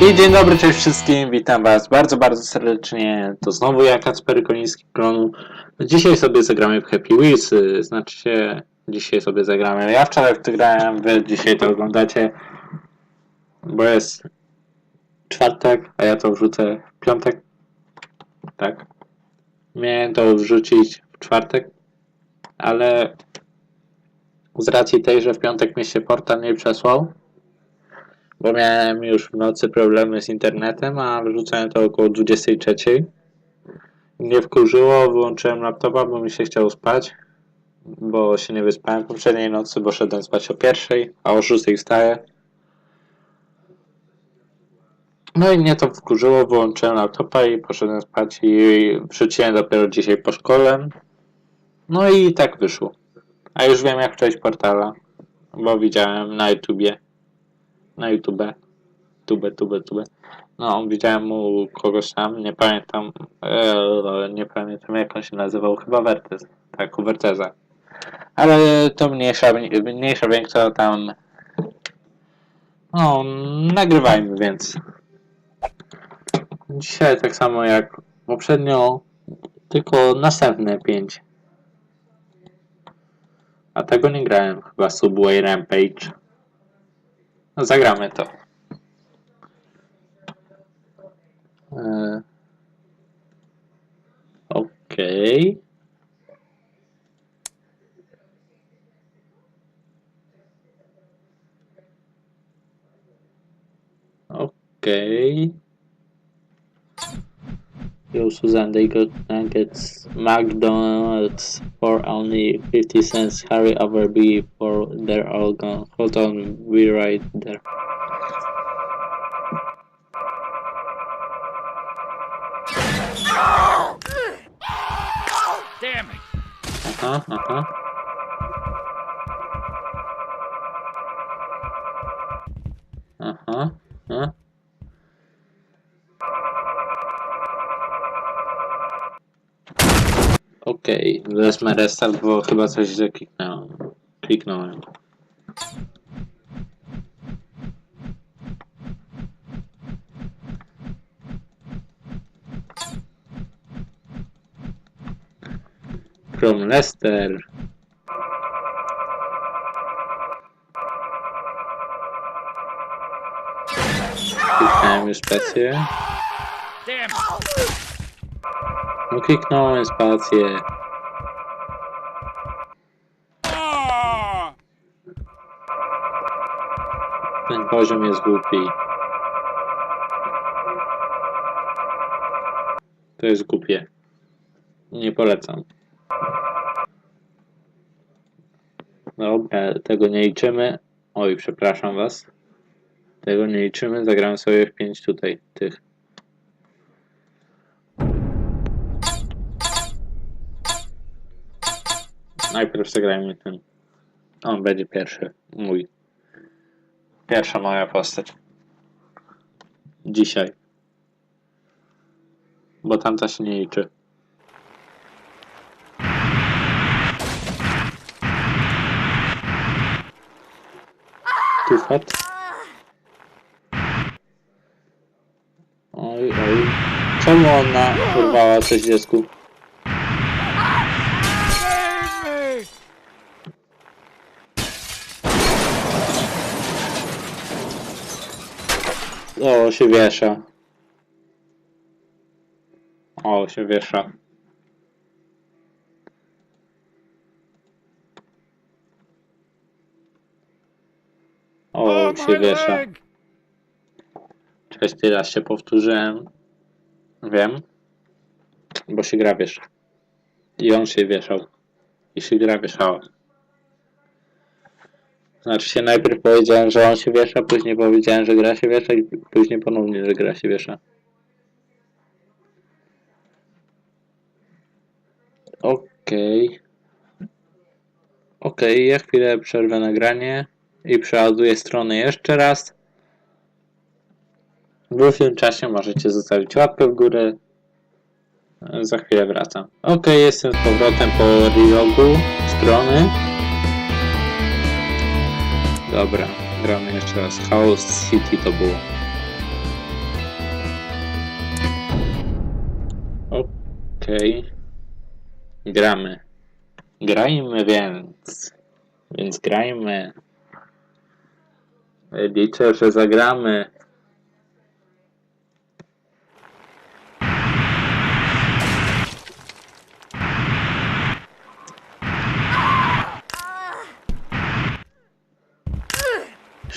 I dzień dobry, cześć wszystkim, witam was bardzo, bardzo serdecznie. To znowu ja, Kacper Koniński Klonu. Dzisiaj sobie zagramy w Happy Wheels, y, znaczy się, dzisiaj sobie zagramy. Ja wczoraj w to grałem, wy dzisiaj to oglądacie, bo jest czwartek, a ja to wrzucę w piątek. Tak. Miałem to wrzucić w czwartek, ale z racji tej, że w piątek mi się portal nie przesłał, bo miałem już w nocy problemy z internetem, a wrzucałem to około 23. Mnie wkurzyło, wyłączyłem laptopa, bo mi się chciało spać, bo się nie wyspałem poprzedniej nocy, bo szedłem spać o pierwszej, a o 6 wstaję. No i mnie to wkurzyło, wyłączyłem laptopa i poszedłem spać i wrzuciłem dopiero dzisiaj po szkole. No i tak wyszło. A już wiem jak przejść portala, bo widziałem na YouTubie na YouTube. Tube, tube, tube. No, widziałem u kogoś tam, nie pamiętam, e, nie pamiętam jak on się nazywał, chyba Wertez. Tak, u Werteza. Ale to mniejsza, mniejsza, większa tam. No, nagrywajmy więc. Dzisiaj tak samo jak poprzednio, tylko następne 5. A tego nie grałem, chyba Subway Rampage. Zagramy to. E, Okej. Okej. Yo, Suzanne, they got nuggets. McDonald's for only 50 cents. Hurry over before they're all gone. Hold on, be right there. Damn it! Aha, aha. Aha, aha. Okej, wezmę restart, bo chyba coś źle kliknąłem. From Leicester. Kliknąłem już spację. No kliknąłem spację. Ah! Ten poziom jest głupi. To jest głupie. Nie polecam. Dobra, tego nie liczymy. Oj, przepraszam was. Tego nie liczymy. Zagrałem sobie w 5 tutaj tych. Najpierw zagrajmy ten. On będzie pierwszy. Mój. Pierwsza moja postać. Dzisiaj. Bo tamta się nie liczy. Tufat. Oj, oj. Czemu ona urwała coś dziecku? Save me! O, się wiesza. O, się wiesza. O, się wiesza. Cześć, teraz się powtórzyłem. Wiem. Bo się gra wiesza. I on się wieszał. I się gra wieszała. Znaczy się najpierw powiedziałem, że on się wiesza, później powiedziałem, że gra się wiesza i później ponownie, że gra się wiesza. Okej. Okej, ja chwilę przerwę nagranie i przeładuję stronę jeszcze raz. W tym czasie możecie zostawić łapkę w górę. Za chwilę wracam. Ok, jestem z powrotem po relogu strony. Dobra, gramy jeszcze raz. Chaos City to było. Okej. Okay. Gramy. Grajmy więc. Więc grajmy. Liczę, że zagramy.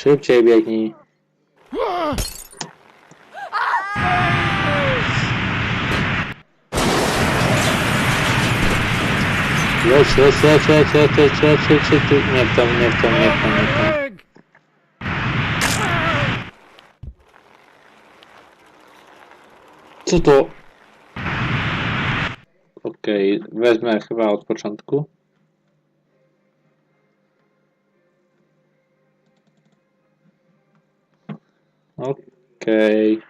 Szybciej biegnij. Jedź, jedź, jedź, jedź, jedź, jedź, jedź, jedź, jedź. Nie w nie w nie w nie w. Leg! Co to? Okej, wezmę chyba od początku. Okej.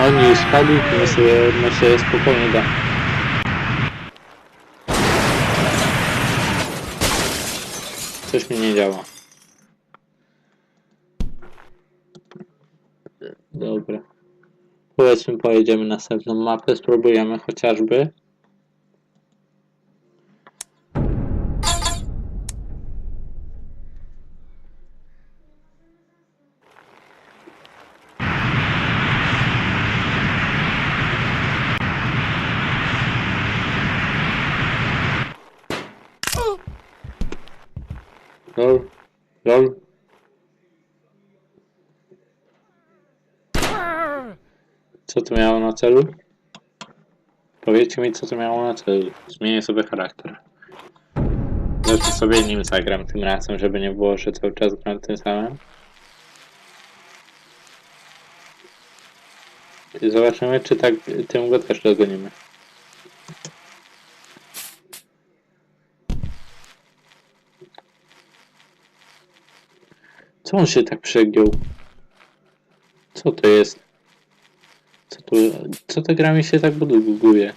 Oni spadli, my sobie, my się spokojnie da. Coś mi nie działa. Dobra. Powiedzmy, pojedziemy następną mapę, spróbujemy chociażby. Lol, lol. Co to miało na celu? Powiedzcie mi, co to miało na celu. Zmienię sobie charakter. Zresztą sobie nim zagram tym razem, żeby nie było, że cały czas gram tym samym. I zobaczymy, czy tak tym go też dogonimy. Co on się tak przegiął? Co to jest? Co tu, co ta gra mi się tak buduguje?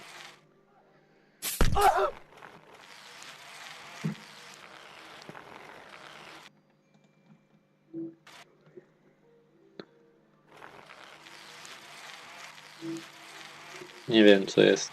Nie wiem co jest.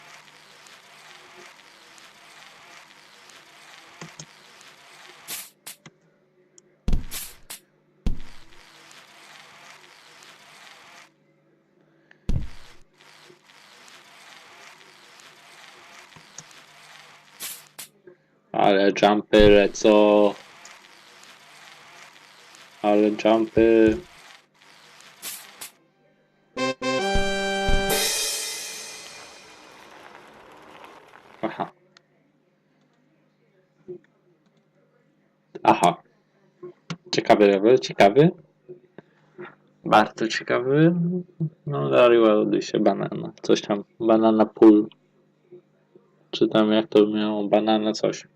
Ale jumpy lecą. Ale jumpy. Aha. Aha. Ciekawy level, ciekawy. Bardzo ciekawy. No, dariła się banana. Coś tam, banana pool. Czy tam jak to miało, banana coś.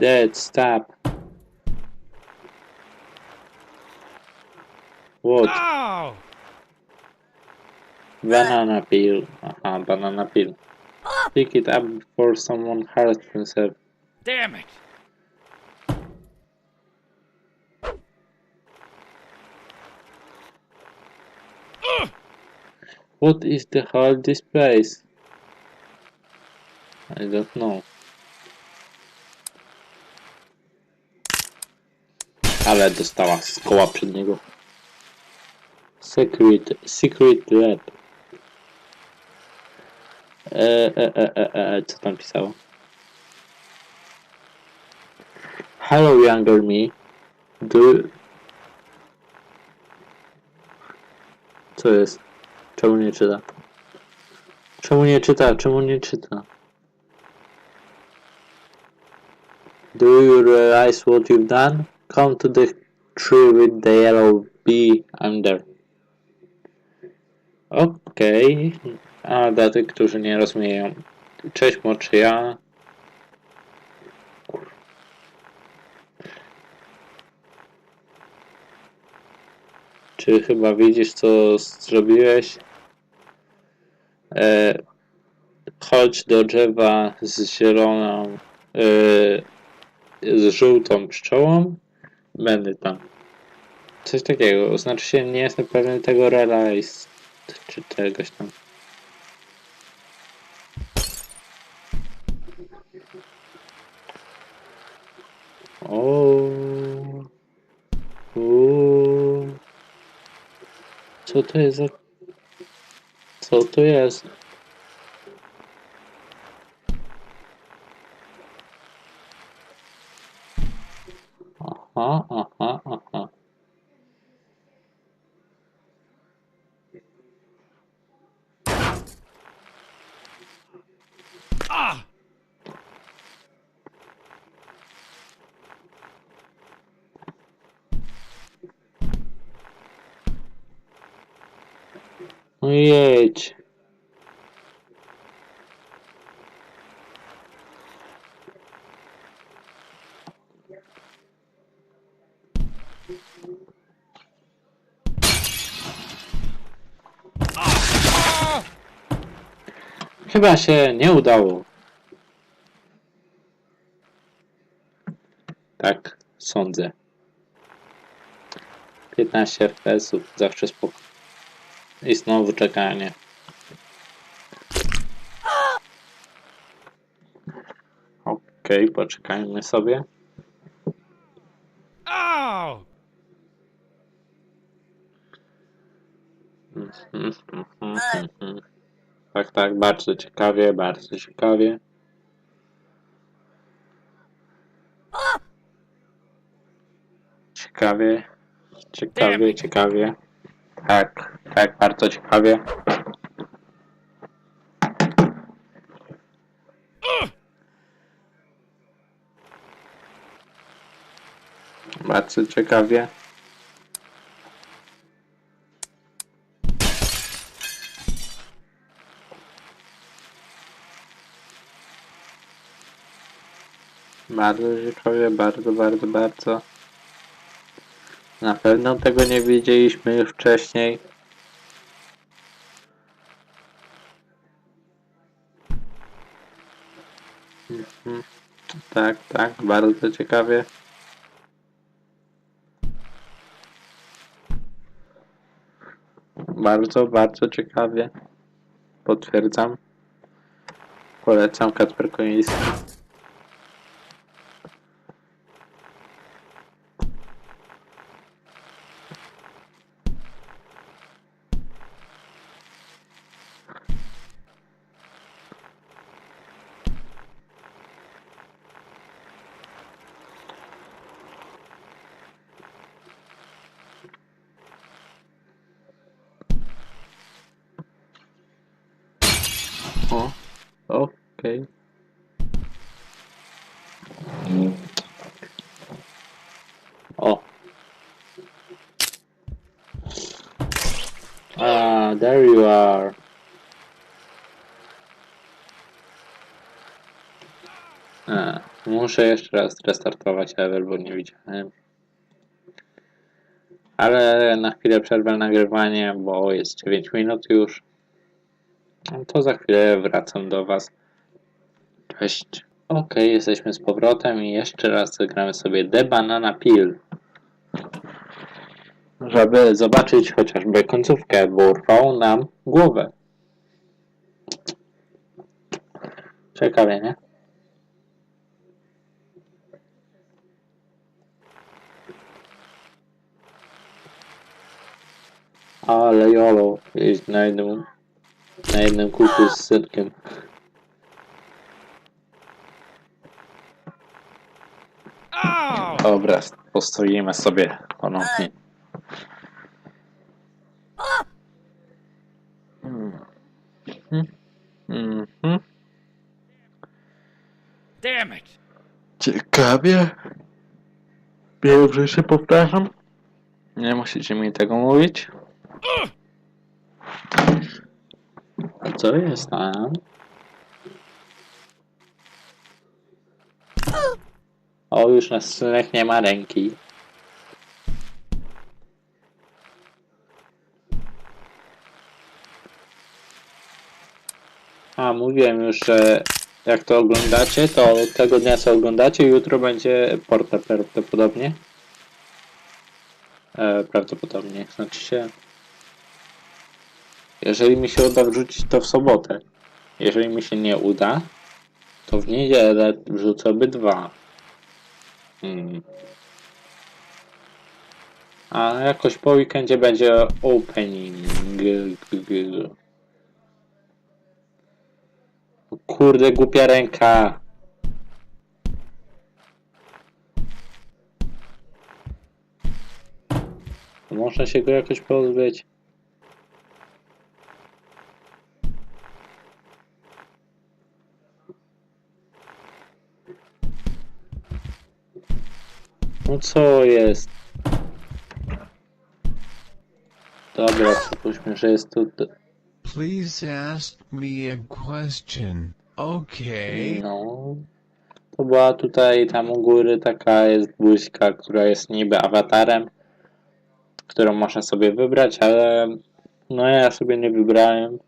Dead, stop. What? Ow! Banana peel. Aha, banana peel. Ah! Pick it up before someone hurts himself. Damn it! What is the hell this place? I don't know. Ale dostała z koła przed niego. Secret, secret lab. E, e, e, e, e, co tam pisało? Hello younger me. Do... Co jest? Czemu nie czyta? Czemu nie czyta? Czemu nie czyta? Do you realize what you've done? Come to the tree with the yellow bee. I'm there. Okej. A dla tych, którzy nie rozumieją Cześć młodszy ja. Czy chyba widzisz co zrobiłeś? E, chodź do drzewa z zieloną, e, z żółtą pszczołą. Będę tam. Coś takiego. Znaczy się nie jestem pewien tego relais czy czegoś tam. O. U. Co to jest za... Co to jest? Aha, aha, aha. Ah! No jedź. Chyba się nie udało. Tak, sądzę. 15 FPS-ów, zawsze spoko. I znowu czekanie. Okej, poczekajmy sobie. Tak, tak, bardzo ciekawie, bardzo ciekawie. Ciekawie, ciekawie, ciekawie. Tak, tak, bardzo ciekawie. Bardzo ciekawie. Bardzo ciekawie, bardzo, bardzo, bardzo. Na pewno tego nie wiedzieliśmy już wcześniej. Mhm. Tak, tak, bardzo ciekawie. Bardzo, bardzo ciekawie. Potwierdzam. Polecam Kacper Koniński. O, okej. O. Ah, there you are. A, muszę jeszcze raz restartować level, bo nie widziałem. Ale na chwilę przerwę nagrywanie, bo jest 9 minut już. To za chwilę wracam do Was. Cześć. Ok, jesteśmy z powrotem i jeszcze raz zagramy sobie The Banana Peel. Żeby zobaczyć chociażby końcówkę, bo urwał nam głowę. Ciekawie, nie? Ale jolo, na jednym na jednym kółku z synkiem. Ow! Dobra, postoimy sobie ponownie. Damn it! Ciekawie. Pierwszy się powtarzam. Nie musicie mi tego mówić. Co jest tam? O, już na synek nie ma ręki. A, mówiłem już, że jak to oglądacie, to tego dnia co oglądacie, jutro będzie porta prawdopodobnie. E, prawdopodobnie, znaczy się jeżeli mi się uda wrzucić to w sobotę. Jeżeli mi się nie uda, to w niedzielę wrzucę obydwa. Hmm. A jakoś po weekendzie będzie opening. Kurde, głupia ręka. Można się go jakoś pozbyć. No co jest? Dobra, przypuśćmy, że jest tu... Please ask me a question. Okay. No. To była tutaj tam u góry taka jest buźka, która jest niby awatarem, którą można sobie wybrać, ale no ja sobie nie wybrałem.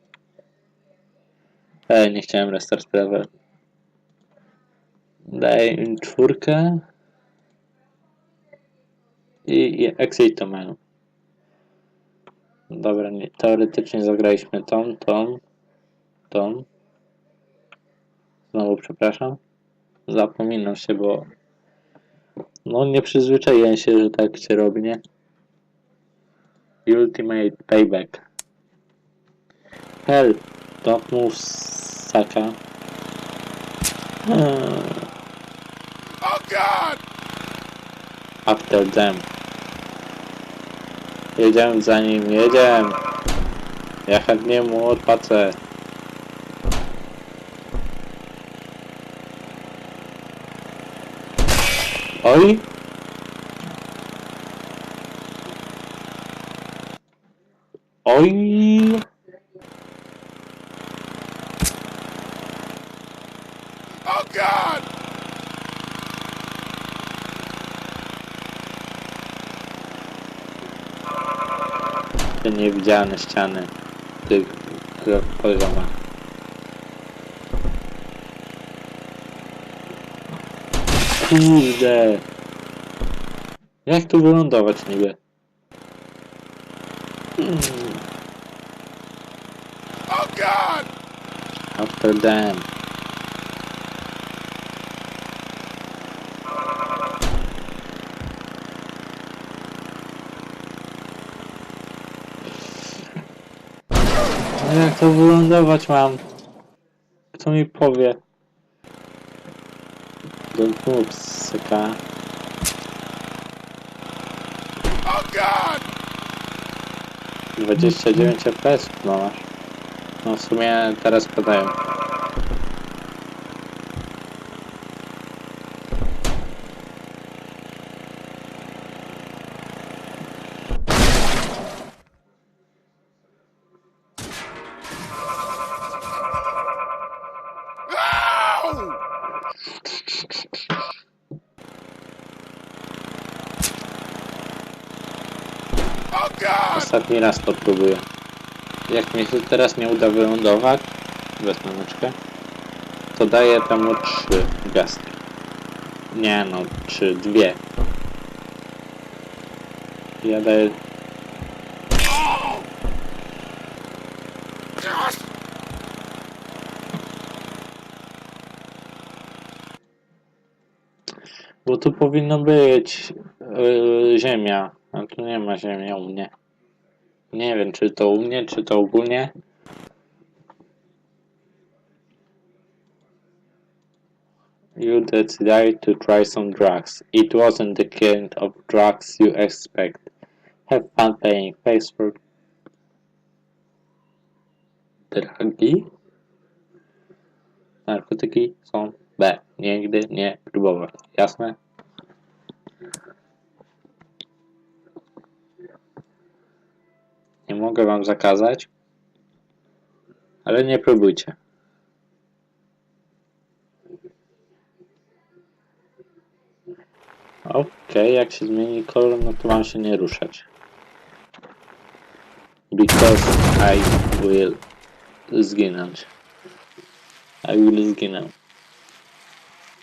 E, nie chciałem restart sprawy. Daję im czwórkę i, i exit to menu. Dobra, nie, teoretycznie zagraliśmy tą, tą, tą. Znowu przepraszam. Zapominam się, bo no nie przyzwyczaiłem się, że tak się robi, nie? Ultimate Payback. Hell, don't move, Saka. Oh God! After them. Jedziemy za nim, jedziemy. Ja chętnie mu odpłacę. Oj! Oj! Oh God! Te niewidzialne ściany tych poziomach. Kurde! Jak tu wylądować niby? Oh God! after them. No jak to wylądować mam? Kto mi powie? Don't move, syka. Oh God! 29 FPS no masz. No w sumie teraz padają. Ow! Oh God! Ostatni raz to próbuję. Jak mi się teraz nie uda wylądować, wezmę myczkę, to daję temu trzy gwiazdki. Nie no, trzy, dwie. Ja daję... Bo tu powinno być yy, ziemia, a tu nie ma ziemi u mnie. Nie wiem, czy to u mnie, czy to ogólnie. You decided to try some drugs. It wasn't the kind of drugs you expect. Have fun paying. Thanks for... Dragi? Narkotyki są B. Nigdy nie próbować. Jasne? Mogę wam zakazać, ale nie próbujcie. Okej, jak się zmieni kolor, no to mam się nie ruszać. Because I will zginąć. I will zginę.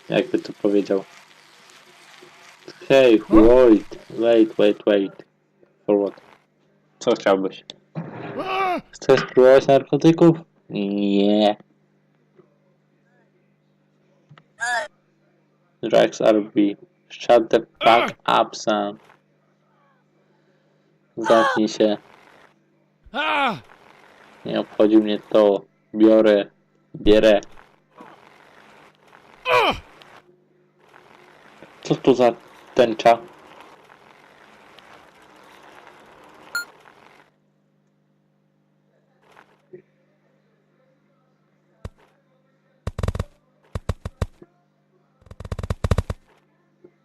Jakby to powiedział. Hej, wait, wait, wait, wait. For what? Co chciałbyś? Chcesz spróbować narkotyków? Nie. Drugs are B. Shut the fuck up, son. Zamknij się. Nie obchodzi mnie to. Biorę. Bierę. Co to za tęcza?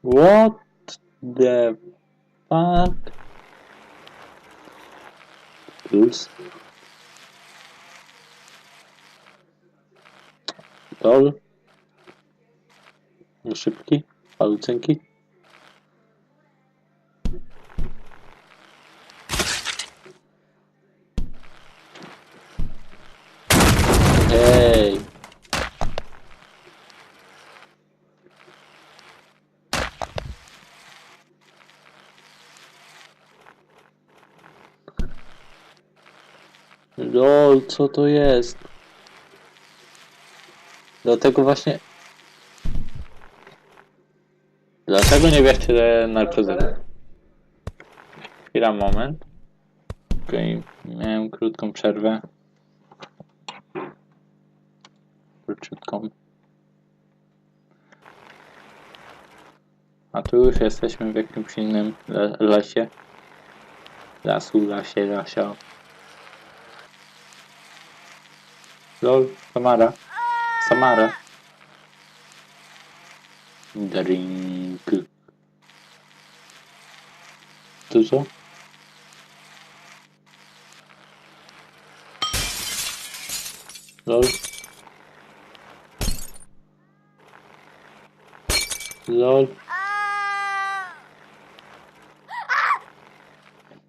What the fuck? Plus. Lol. Szybki. Palucynki. Ej. Lol, co to jest? Dlatego właśnie... Dlaczego nie bierzcie narkotyków? Chwila, moment. Okej, miałem krótką przerwę. Króciutką. A tu już jesteśmy w jakimś innym le lesie. Lasu, lasie, lasia. Lol, Samara. Samara. Drink. To co? Lol. Lol.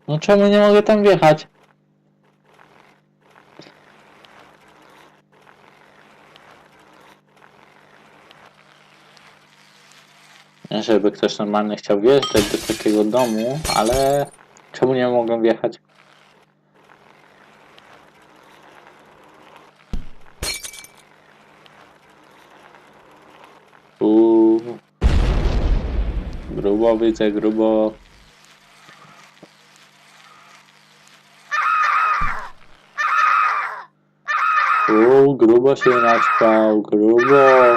No czemu nie mogę tam wjechać? Żeby ktoś normalny chciał wjeżdżać do takiego domu, ale czemu nie mogą wjechać? Uuu. Grubo widzę, grubo. Uuu, grubo się naćpał, grubo.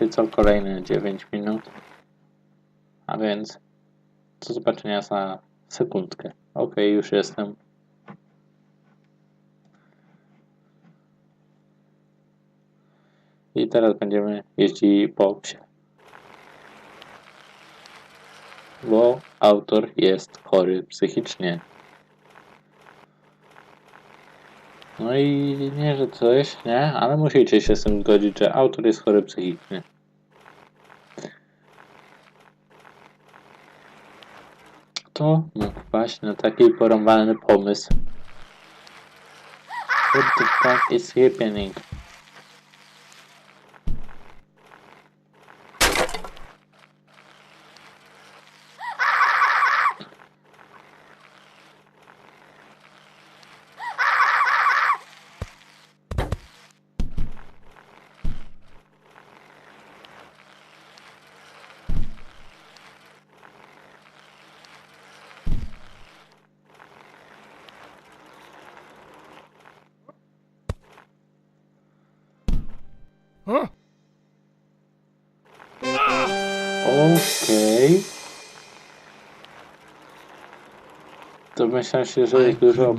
Wiecie co? Kolejne 9 minut. A więc do zobaczenia za sekundkę. Ok, już jestem. I teraz będziemy jeździć po psie. Bo autor jest chory psychicznie. No i nie, że coś, nie? Ale musicie się z tym zgodzić, że autor jest chory psychicznie. Mógł wpaść na taki porąbany pomysł? What the fuck is happening? Okej. To myślę się, że jest dużo,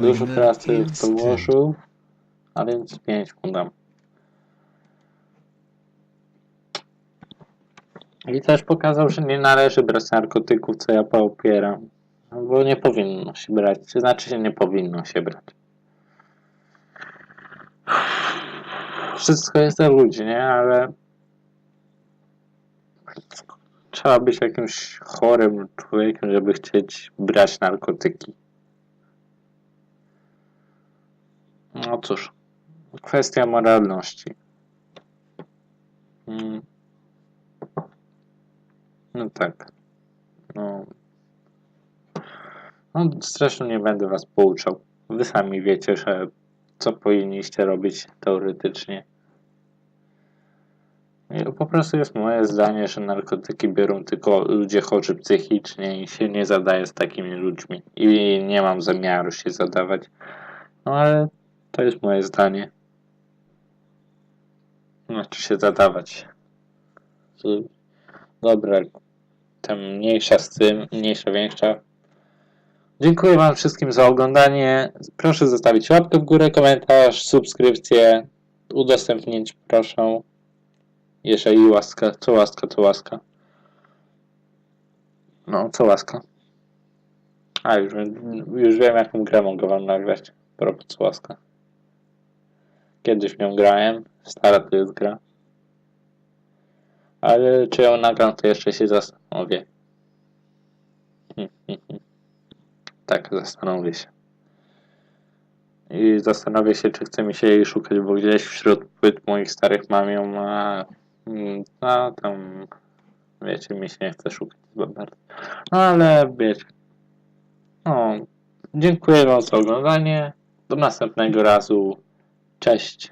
dużo pracy włożył. A więc 5 mu dam. I też pokazał, że nie należy brać narkotyków, co ja popieram. No Bo nie powinno się brać. To znaczy się nie powinno się brać. Wszystko jest dla ludzi, nie? Ale trzeba być jakimś chorym człowiekiem, żeby chcieć brać narkotyki. No cóż, kwestia moralności. Mm. No tak. No. No, nie będę was pouczał. Wy sami wiecie, że co powinniście robić teoretycznie. I Po prostu jest moje zdanie, że narkotyki biorą tylko ludzie chorzy psychicznie i się nie zadaje z takimi ludźmi. I nie mam zamiaru się zadawać. No ale to jest moje zdanie. Znaczy się zadawać. Dobra. Tam mniejsza z tym, mniejsza, większa. Dziękuję Wam wszystkim za oglądanie. Proszę zostawić łapkę w górę, komentarz, subskrypcję, udostępnić proszę. Jeżeli łaska, co łaska, to łaska. No, co łaska. A, już, już wiem jaką grę mogę Wam nagrać. Propos co łaska. Kiedyś w nią grałem. Stara to jest gra. Ale czy ją nagram, to jeszcze się zastanowię. Tak, zastanowię się. I zastanowię się, czy chce mi się jej szukać, bo gdzieś wśród płyt moich starych mam ją, a, a tam, wiecie, mi się nie chce szukać bardzo. No ale wiecie. No, dziękuję Wam za oglądanie. Do następnego razu. Cześć.